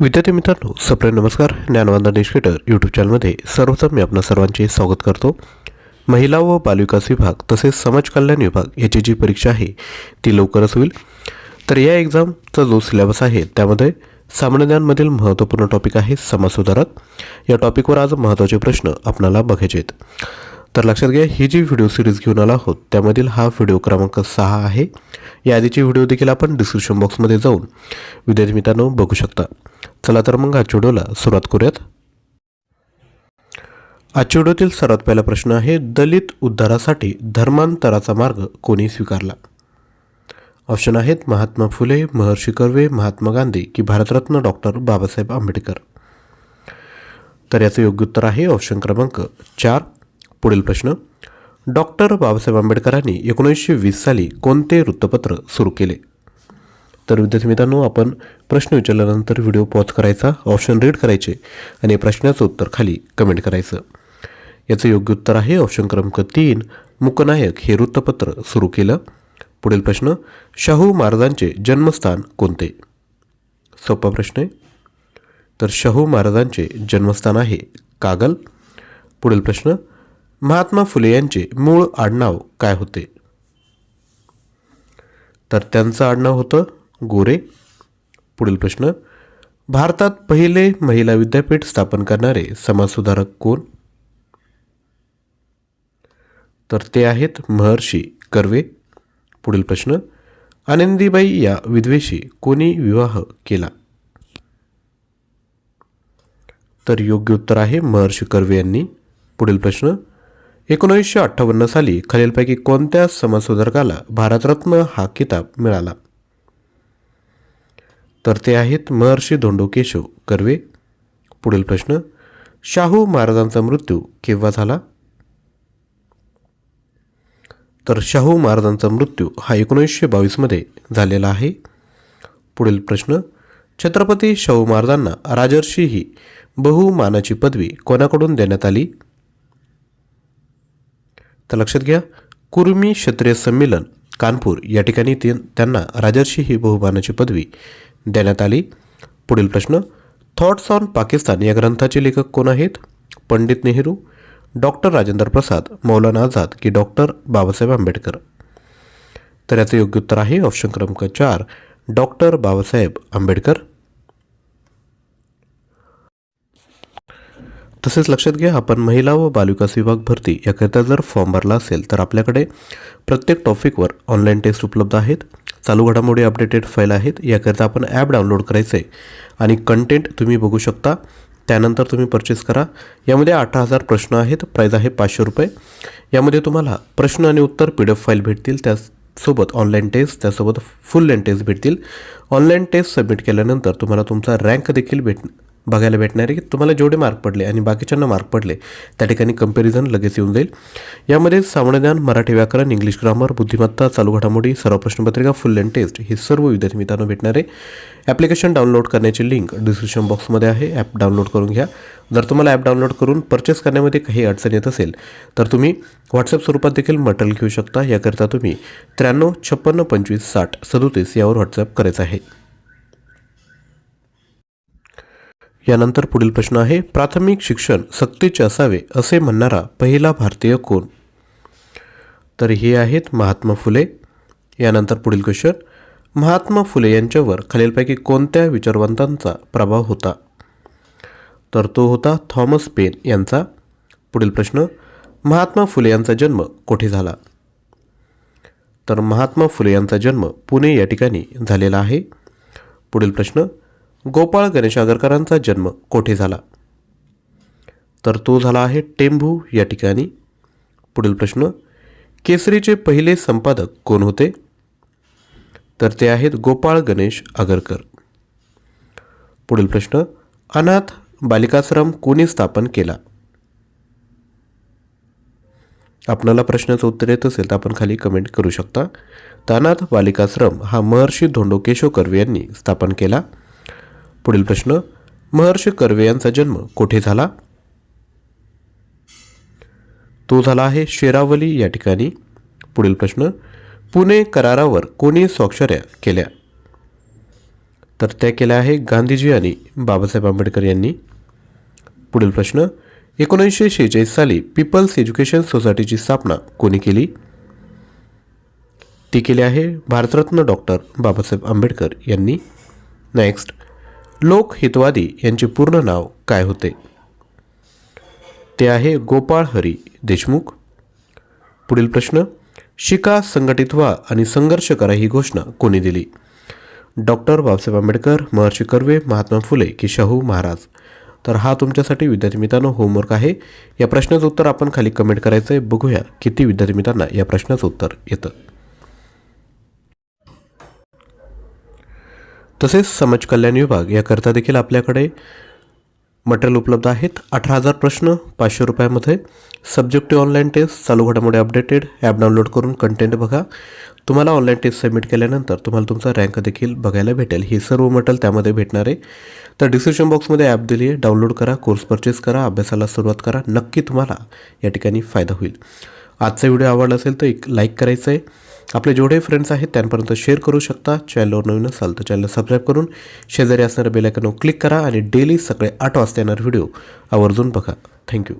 विद्यार्थी मित्रांनो सप्रे नमस्कार. ज्ञानवांदा निष्केटर यूट्यूब चॅनलमध्ये सर्वप्रथम मी आपणा सर्वांचे स्वागत करतो. महिला व बालविकास विभाग तसेच समाज कल्याण विभाग याची जी परीक्षा आहे ती लवकरच होईल. तर या एक्झामचा जो सिलेबस आहे त्यामध्ये सामान्य ज्ञानमधील महत्त्वपूर्ण टॉपिक आहे समाजसुधारक. या टॉपिकवर आज महत्त्वाचे प्रश्न आपणाला बघायचे आहेत. तर लक्षात घ्या ही जी व्हिडिओ सिरीज घेऊन आला आहोत त्यामधील हा व्हिडिओ क्रमांक सहा आहे. या आधीचे व्हिडिओ देखील आपण डिस्क्रिप्शन बॉक्समध्ये जाऊन विद्यार्थी मित्रांनो बघू शकता. चला तर मग आजच्या व्हिडिओला सुरुवात करूयात. आजच्या व्हिडिओतील सर्वात पहिला प्रश्न आहे दलित उद्धारासाठी धर्मांतराचा मार्ग कोणी स्वीकारला? ऑप्शन आहेत महात्मा फुले महर्षी कर्वे महात्मा गांधी की भारतरत्न डॉक्टर बाबासाहेब आंबेडकर. तर याचं योग्य उत्तर आहे ऑप्शन क्रमांक चार. पुढील प्रश्न डॉक्टर बाबासाहेब आंबेडकरांनी एकोणीसशे वीस साली कोणते वृत्तपत्र सुरू केले? तर विद्यार्थी मित्रांनो आपण प्रश्न विचारल्यानंतर व्हिडिओ पॉज करायचा ऑप्शन रीड करायचे आणि प्रश्नाचं उत्तर खाली कमेंट करायचं. याचं योग्य उत्तर आहे ऑप्शन क्रमांक तीन मुकनायक हे वृत्तपत्र सुरू केलं. पुढील प्रश्न शाहू महाराजांचे जन्मस्थान कोणते? सोपा प्रश्न आहे. तर शाहू महाराजांचे जन्मस्थान आहे कागल. पुढील प्रश्न महात्मा फुले यांचे मूळ आडनाव काय होते? तर त्यांचं आडनाव होतं गोरे. पुढील प्रश्न. भारतात पहिले महिला विद्यापीठ स्थापन करणारे समाजसुधारक कोण? तर ते आहेत महर्षी कर्वे. पुढील प्रश्न. आनंदीबाई या विधवेशी कोणी विवाह केला? तर योग्य उत्तर आहे महर्षी कर्वे यांनी. पुढील प्रश्न. एकोणीसशे अठ्ठावन्न साली खालीलपैकी कोणत्या समाजसुधारकाला भारतरत्न हा किताब मिळाला? तर ते आहेत महर्षी धोंडो केशव कर्वे. पुढील प्रश्न शाहू महाराजांचा मृत्यू केव्हा झाला? तर शाहू महाराजांचा मृत्यू हा एकोणीसशे बावीसमध्ये झालेला आहे. पुढील प्रश्न छत्रपती शाहू महाराजांना राजर्षी ही बहुमानाची पदवी कोणाकडून देण्यात आली? तर लक्षात घ्या कुर्मी क्षत्रिय संमेलन कानपूर. या ठिकाणी ते त्यांना राजर्षी ही बहुमानाची पदवी देण्यात आली. पुढील प्रश्न थॉट्स ऑन पाकिस्तान या ग्रंथाचे लेखक कोण आहेत? पंडित नेहरू डॉक्टर राजेंद्र प्रसाद मौलाना आझाद की डॉक्टर बाबासाहेब आंबेडकर. तर याचं योग्य उत्तर आहे ऑप्शन क्रमांक चार डॉक्टर बाबासाहेब आंबेडकर. तसेच लक्षात घ्या आपण महिला व बालविकास विभाग भरती याकरिता जर फॉर्म भरला असेल तर आपल्याकडे प्रत्येक टॉपिकवर ऑनलाईन टेस्ट उपलब्ध आहेत. चालू घडामोडी अपडेटेड फाईल आहेत. याकरिता आपण ॲप डाउनलोड करायचं आहे आणि कंटेंट तुम्ही बघू शकता. त्यानंतर तुम्ही परचेस करा. यामध्ये अठरा हजार प्रश्न आहेत. प्राईज आहे पाचशे रुपये. यामध्ये तुम्हाला प्रश्न आणि उत्तर पी डी एफ फाईल भेटतील. त्यासोबत ऑनलाईन टेस्ट त्यासोबत फुल लेन टेस्ट भेटतील. ऑनलाईन टेस्ट सबमिट केल्यानंतर तुम्हाला तुमचा रँक देखील भेट बघायला भेटणार आहे की तुम्हाला जेवढे मार्क पडले आणि बाकीच्यांना मार्क पडले त्या ठिकाणी कंपॅरिझन लगेच येऊन जाईल. यामध्ये सामान्यज्ञान मराठी व्याकरण इंग्लिश ग्रामर बुद्धिमत्ता चालू घडामोडी सर्व प्रश्नपत्रिका फुल अँड टेस्ट हे सर्व विद्यार्थी मित्रांनो भेटणार. आहे ॲप्लिकेशन डाउनलोड करण्याची लिंक डिस्क्रिप्शन बॉक्समध्ये आहे. ॲप डाउनलोड करून घ्या. जर तुम्हाला ॲप डाउनलोड करून परचेस करण्यामध्ये काही अडचण येत असेल तर तुम्ही व्हॉट्सअप स्वरूपात देखील मटेरियल घेऊ शकता. याकरिता तुम्ही त्र्याण्णव छप्पन्न पंचवीस साठ सदोतीस यावर व्हॉट्सअप करायचं आहे. यानंतर पुढील प्रश्न आहे प्राथमिक शिक्षण सक्तीचे असावे असे म्हणणारा पहिला भारतीय कोण? तर हे आहेत महात्मा फुले. यानंतर पुढील क्वेश्चन महात्मा फुले यांच्यावर खालीलपैकी कोणत्या विचारवंतांचा प्रभाव होता? तर तो होता थॉमस पेन यांचा. पुढील प्रश्न महात्मा फुले यांचा जन्म कोठे झाला? तर महात्मा फुले यांचा जन्म पुणे या ठिकाणी झालेला आहे. पुढील प्रश्न गोपाळ गणेश आगरकरांचा जन्म कोठे झाला? तर तो झाला आहे टेंभू या ठिकाणी. पुढील प्रश्न केसरीचे पहिले संपादक कोण होते? तर ते आहेत गोपाळ गणेश आगरकर. पुढील प्रश्न अनाथ बालिकाश्रम कोणी स्थापन केला? आपणाला प्रश्नाचं उत्तर येत असेल तर आपण खाली कमेंट करू शकता. तर अनाथ बालिकाश्रम हा महर्षी धोंडो केशव कर्वे यांनी स्थापन केला. पुढील प्रश्न महर्षी कर्वे यांचा जन्म कोठे झाला? तो झाला आहे शेरावली या ठिकाणी. पुढील प्रश्न पुणे करारावर कोणी स्वाक्षऱ्या केल्या? तर त्या केल्या आहे गांधीजी आणि बाबासाहेब आंबेडकर यांनी. पुढील प्रश्न एकोणीसशे शेहेचाळीस साली पीपल्स एज्युकेशन सोसायटीची स्थापना कोणी केली? ती केली आहे भारतरत्न डॉक्टर बाबासाहेब आंबेडकर यांनी. नेक्स्ट लोकहितवादी यांचे पूर्ण नाव काय होते? ते आहे गोपाळ हरी देशमुख. पुढील प्रश्न शिका संघटित व्हा आणि संघर्ष करा ही घोषणा कोणी दिली? डॉक्टर बाबासाहेब आंबेडकर महर्षी कर्वे महात्मा फुले की शाहू महाराज. तर हा तुमच्यासाठी विद्यार्थी मित्रांनो होमवर्क आहे. या प्रश्नाचं उत्तर आपण खाली कमेंट करायचं आहे बघूया किती विद्यार्थी मित्रांना या प्रश्नाचं उत्तर येतं. तसेच समाज कल्याण विभाग याकरता देखील आपल्याकडे मटेरियल उपलब्ध आहेत. अठरा हजार प्रश्न पाचशे रुपयामध्ये. सब्जेक्टिव्ह ऑनलाईन टेस्ट चालू घडामोडी अपडेटेड ॲप डाउनलोड करून कंटेंट बघा. तुम्हाला ऑनलाईन टेस्ट सबमिट केल्यानंतर तुम्हाला तुमचा रँक देखील बघायला भेटेल. हे सर्व मटेरियल त्यामध्ये भेटणार आहे. तर डिस्क्रिप्शन बॉक्समध्ये ॲप दिली आहे डाउनलोड करा कोर्स परचेस करा अभ्यासाला सुरुवात करा. नक्की तुम्हाला या ठिकाणी फायदा होईल. आजचा व्हिडिओ आवडला असेल तर एक लाईक करायचं आहे आपले जेवढे फ्रेंड्स आहेत त्यांपर्यंत शेअर करू शकता. चॅनलवर नवीन असाल तर चॅनल सबस्क्राईब करून शेजारी असणाऱ्या बेलायकनवर क्लिक करा आणि डेली सकाळी आठ वाजता येणार व्हिडिओ आवर्जून बघा. थँक्यू